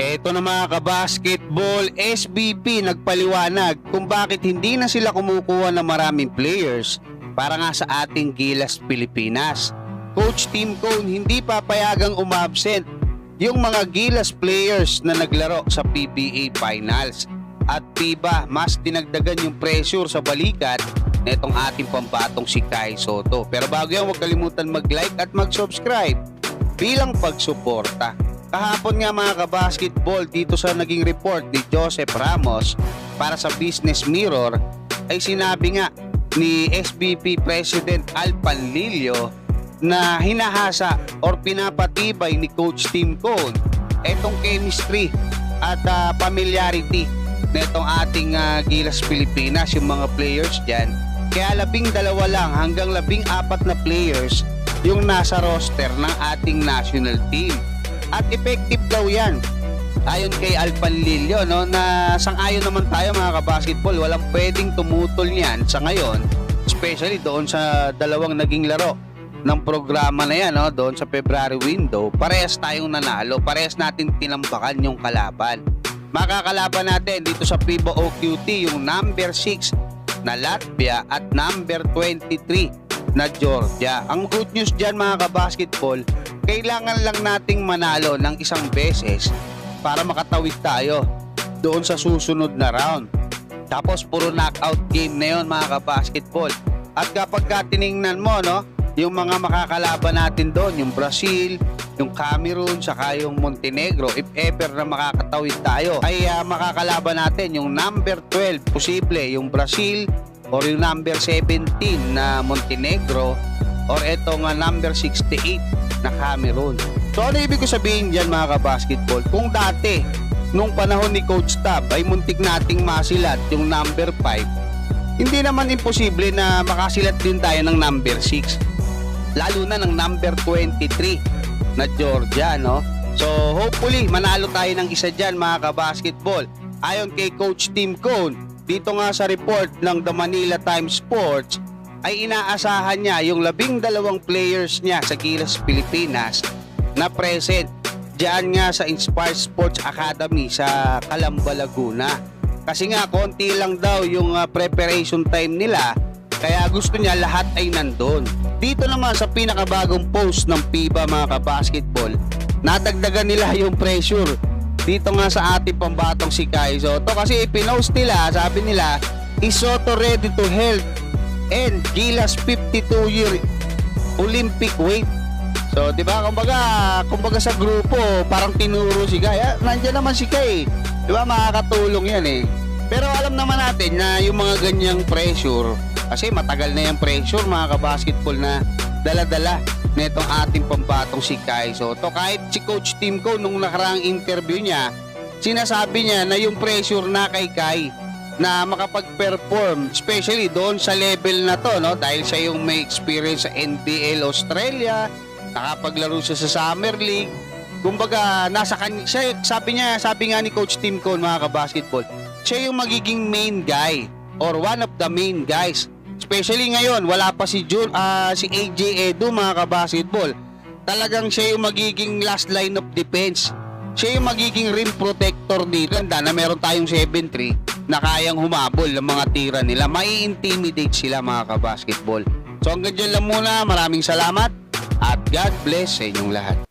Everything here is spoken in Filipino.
Eto na mga kabasketball, SBP nagpaliwanag kung bakit hindi na sila kumukuha ng maraming players para nga sa ating Gilas Pilipinas. Coach Tim Cone hindi papayagang umabsent yung mga Gilas players na naglaro sa PBA Finals. At FIBA, mas dinagdagan yung pressure sa balikat netong ating pambatong si Kai Soto. Pero bago yan, huwag kalimutan mag-like at mag-subscribe bilang pagsuporta. Kahapon nga mga kabasketball dito sa naging report ni Joseph Ramos para sa Business Mirror ay sinabi nga ni SBP President Al Panlilio na hinahasa or pinapatibay ni Coach Tim Cone etong chemistry at ah, familiarity netong ating ah, Gilas Pilipinas yung mga players dyan. Kaya labing dalawa lang hanggang labing apat na players yung nasa roster ng ating national team at effective daw yan. Ayon kay Alpan Lilio no na sang-ayon naman tayo mga kabasketball. Walang pwedeng tumutol niyan sa ngayon especially doon sa dalawang naging laro ng programa na yan no doon sa February window. Parehas tayong nanalo. Parehas natin tinambakan yung kalaban. Makakalaban natin dito sa FIBA OQT yung number 6 na Latvia at number 23 na Georgia. Ang good news dyan mga kabasketball, kailangan lang nating manalo ng isang beses para makatawid tayo doon sa susunod na round. Tapos puro knockout game na yon mga kabasketball. At kapag ka tiningnan mo, no, yung mga makakalaban natin doon, yung Brazil, yung Cameroon, saka yung Montenegro, if ever na makakatawid tayo, ay ah, makakalaban natin yung number 12, posible, yung Brazil, or yung number 17 na Montenegro, or etong ah, number 68 na Cameroon. So ano ibig ko sabihin dyan mga kabasketball? Kung dati, nung panahon ni Coach Tab, ay muntik nating masilat yung number 5, hindi naman imposible na makasilat din tayo ng number 6 lalo na ng number 23 na Georgia no so hopefully manalo tayo ng isa dyan mga kabasketball ayon kay Coach Tim Cone dito nga sa report ng The Manila Times Sports ay inaasahan niya yung labing dalawang players niya sa Gilas Pilipinas na present diyan nga sa Inspire Sports Academy sa Calamba, Laguna kasi nga konti lang daw yung ah, preparation time nila kaya gusto niya lahat ay nandun. Dito naman sa pinakabagong post ng FIBA mga kabasketball, nadagdagan nila yung pressure dito nga sa ating pambatong si Kai Soto kasi ipinost nila, sabi nila, is Soto ready to help and Gilas 52 year Olympic weight. So, di ba, kumbaga, kumbaga sa grupo, parang tinuro si Kai. Ah, nandiyan naman si Kai. Di ba, makakatulong yan eh. Pero alam naman natin na yung mga ganyang pressure, kasi matagal na yung pressure mga kabasketball na dala-dala netong ating pambatong si Kai Soto. Kahit si Coach Tim ko nung nakaraang interview niya, sinasabi niya na yung pressure na kay Kai na makapag-perform, especially doon sa level na to, no? dahil siya yung may experience sa NBL Australia, nakapaglaro siya sa Summer League, kumbaga nasa kanya, siya, sabi niya, sabi nga ni Coach Tim Cone mga kabasketball, siya yung magiging main guy or one of the main guys. Especially ngayon, wala pa si Jun, ah, si AJ Edu mga kabasketball. Talagang siya yung magiging last line of defense. Siya yung magiging rim protector dito. Ganda na meron tayong 7-3 na kayang humabol ng mga tira nila. Mai-intimidate sila mga kabasketball. So hanggang dyan lang muna. Maraming salamat at God bless sa inyong lahat.